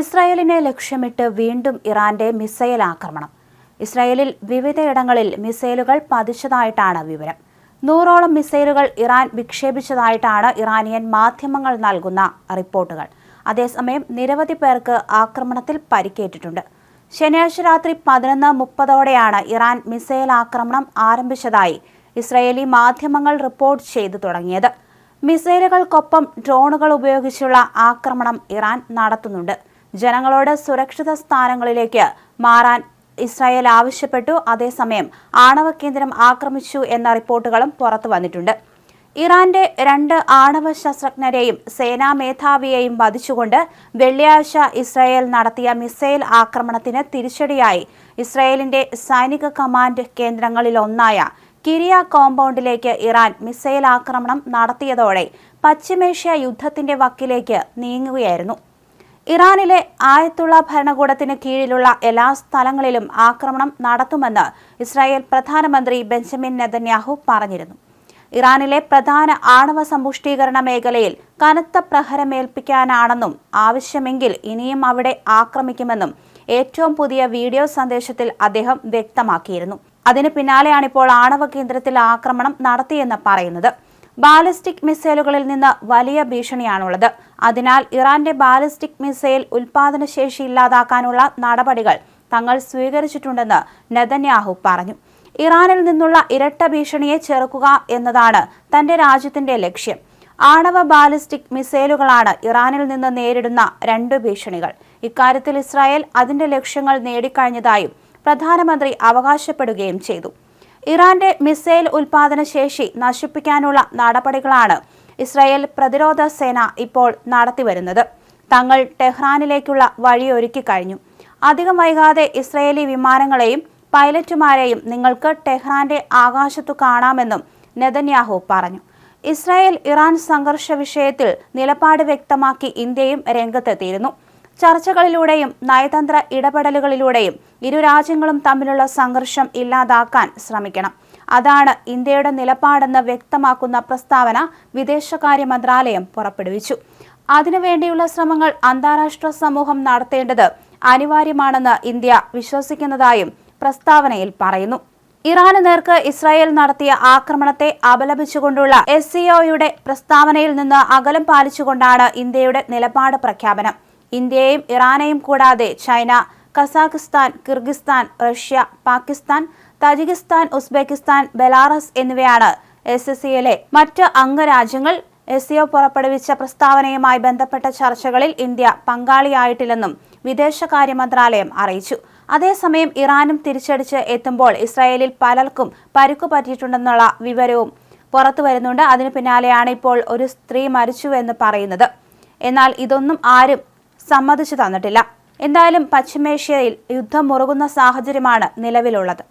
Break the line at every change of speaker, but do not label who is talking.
ഇസ്രായേലിനെ ലക്ഷ്യമിട്ട് വീണ്ടും ഇറാന്റെ മിസൈൽ ആക്രമണം. ഇസ്രായേലിൽ വിവിധയിടങ്ങളിൽ മിസൈലുകൾ പതിച്ചതായിട്ടാണ് വിവരം. നൂറോളം മിസൈലുകൾ ഇറാൻ വിക്ഷേപിച്ചതായിട്ടാണ് ഇറാനിയൻ മാധ്യമങ്ങൾ നൽകുന്ന റിപ്പോർട്ടുകൾ. അതേസമയം നിരവധി പേർക്ക് ആക്രമണത്തിൽ പരിക്കേറ്റിട്ടുണ്ട്. ശനിയാഴ്ച രാത്രി പതിനൊന്ന് മുപ്പതോടെയാണ് ഇറാൻ മിസൈൽ ആക്രമണം ആരംഭിച്ചതായി ഇസ്രായേലി മാധ്യമങ്ങൾ റിപ്പോർട്ട് ചെയ്തു തുടങ്ങിയത്. മിസൈലുകൾക്കൊപ്പം ഡ്രോണുകൾ ഉപയോഗിച്ചുള്ള ആക്രമണം ഇറാൻ നടത്തുന്നുണ്ട്. ജനങ്ങളോട് സുരക്ഷിത സ്ഥാനങ്ങളിലേക്ക് മാറാൻ ഇസ്രായേൽ ആവശ്യപ്പെട്ടു. അതേസമയം ആണവ കേന്ദ്രം ആക്രമിച്ചു എന്ന റിപ്പോർട്ടുകളും പുറത്തു വന്നിട്ടുണ്ട്. ഇറാന്റെ രണ്ട് ആണവ ശാസ്ത്രജ്ഞരെയും സേനാ മേധാവിയെയും വധിച്ചുകൊണ്ട് വെള്ളിയാഴ്ച ഇസ്രായേൽ നടത്തിയ മിസൈൽ ആക്രമണത്തിന് തിരിച്ചടിയായി ഇസ്രായേലിന്റെ സൈനിക കമാൻഡ് കേന്ദ്രങ്ങളിലൊന്നായ കിരിയ കോമ്പൗണ്ടിലേക്ക് ഇറാൻ മിസൈൽ ആക്രമണം നടത്തിയതോടെ പശ്ചിമേഷ്യ യുദ്ധത്തിന്റെ വക്കിലേക്ക് നീങ്ങുകയായിരുന്നു. ഇറാനിലെ ആയത്തുള്ള ഭരണകൂടത്തിന് കീഴിലുള്ള എല്ലാ സ്ഥലങ്ങളിലും ആക്രമണം നടത്തുമെന്ന് ഇസ്രായേൽ പ്രധാനമന്ത്രി ബെഞ്ചമിൻ നെതന്യാഹു പറഞ്ഞിരുന്നു. ഇറാനിലെ പ്രധാന ആണവ സമ്പുഷ്ടീകരണ മേഖലയിൽ കനത്ത പ്രഹരമേൽപ്പിക്കാനാണെന്നും ആവശ്യമെങ്കിൽ ഇനിയും അവിടെ ആക്രമിക്കുമെന്നും ഏറ്റവും പുതിയ വീഡിയോ സന്ദേശത്തിൽ അദ്ദേഹം വ്യക്തമാക്കിയിരുന്നു. അതിന് പിന്നാലെയാണിപ്പോൾ ആണവ കേന്ദ്രത്തിൽ ആക്രമണം നടത്തിയെന്ന് പറയുന്നത്. ബാലിസ്റ്റിക് മിസൈലുകളിൽ നിന്ന് വലിയ ഭീഷണിയാണുള്ളത്. അതിനാൽ ഇറാന്റെ ബാലിസ്റ്റിക് മിസൈൽ ഉൽപാദനശേഷി ഇല്ലാതാക്കാനുള്ള നടപടികൾ തങ്ങൾ സ്വീകരിച്ചിട്ടുണ്ടെന്ന് നെതന്യാഹു പറഞ്ഞു. ഇറാനിൽ നിന്നുള്ള ഇരട്ട ഭീഷണിയെ ചെറുക്കുക എന്നതാണ് തന്റെ രാജ്യത്തിന്റെ ലക്ഷ്യം. ആണവ ബാലിസ്റ്റിക് മിസൈലുകളാണ് ഇറാനിൽ നിന്ന് നേരിടുന്ന രണ്ട് ഭീഷണികൾ. ഇക്കാര്യത്തിൽ ഇസ്രായേൽ അതിന്റെ ലക്ഷ്യങ്ങൾ നേടിക്കഴിഞ്ഞതായും പ്രധാനമന്ത്രി അവകാശപ്പെടുകയും ചെയ്തു. ഇറാന്റെ മിസൈൽ ഉൽപാദന ശേഷി നശിപ്പിക്കാനുള്ള നടപടികളാണ് ഇസ്രായേൽ പ്രതിരോധ സേന ഇപ്പോൾ നടത്തിവരുന്നത്. തങ്ങൾ ടെഹ്റാനിലേക്കുള്ള വഴിയൊരുക്കി കഴിഞ്ഞു. അധികം വൈകാതെ ഇസ്രയേലി വിമാനങ്ങളെയും പൈലറ്റുമാരെയും നിങ്ങൾക്ക് ടെഹ്റാന്റെ ആകാശത്തു കാണാമെന്നും നെതന്യാഹു പറഞ്ഞു. ഇസ്രായേൽ ഇറാൻ സംഘർഷ വിഷയത്തിൽ നിലപാട് വ്യക്തമാക്കി ഇന്ത്യയും രംഗത്തെത്തിയിരുന്നു. ചർച്ചകളിലൂടെയും നയതന്ത്ര ഇടപെടലുകളിലൂടെയും ഇരു രാജ്യങ്ങളും തമ്മിലുള്ള സംഘർഷം ഇല്ലാതാക്കാൻ ശ്രമിക്കണം. അതാണ് ഇന്ത്യയുടെ നിലപാടെന്ന് വ്യക്തമാക്കുന്ന പ്രസ്താവന വിദേശകാര്യ മന്ത്രാലയം പുറപ്പെടുവിച്ചു. അതിനുവേണ്ടിയുള്ള ശ്രമങ്ങൾ അന്താരാഷ്ട്ര സമൂഹം നടത്തേണ്ടത് അനിവാര്യമാണെന്ന് ഇന്ത്യ വിശ്വസിക്കുന്നതായും പ്രസ്താവനയിൽ പറയുന്നു. ഇറാന് നേർക്ക് ഇസ്രായേൽ നടത്തിയ ആക്രമണത്തെ അപലപിച്ചുകൊണ്ടുള്ള എസ് സിഒയുടെ പ്രസ്താവനയിൽ നിന്ന് അകലം പാലിച്ചുകൊണ്ടാണ് ഇന്ത്യയുടെ നിലപാട് പ്രഖ്യാപനം. ഇന്ത്യയെയും ഇറാനെയും കൂടാതെ China Kazakhstan Kyrgyzstan Russia Pakistan Tajikistan Uzbekistan Belarus എന്നിവയാണ് എസ് എസ് സിയിലെ മറ്റ് അംഗരാജ്യങ്ങൾ എസ് സിഒ പുറപ്പെടുവിച്ച പ്രസ്താവനയുമായി ബന്ധപ്പെട്ട ചർച്ചകളിൽ ഇന്ത്യ പങ്കാളിയായിട്ടില്ലെന്നും വിദേശകാര്യ മന്ത്രാലയം അറിയിച്ചു. അതേസമയം ഇറാനും തിരിച്ചടിച്ച് എത്തുമ്പോൾ ഇസ്രായേലിൽ പലർക്കും പരുക്കു പറ്റിയിട്ടുണ്ടെന്നുള്ള വിവരവും പുറത്തു വരുന്നുണ്ട്. അതിനു പിന്നാലെയാണ് ഇപ്പോൾ ഒരു സ്ത്രീ മരിച്ചു എന്ന് പറയുന്നത്. എന്നാൽ ഇതൊന്നും ആരും സമ്മതിച്ചു തന്നിട്ടില്ല. എന്തായാലും പശ്ചിമേഷ്യയിൽ യുദ്ധം മുറുകുന്ന സാഹചര്യമാണ് നിലവിലുള്ളത്.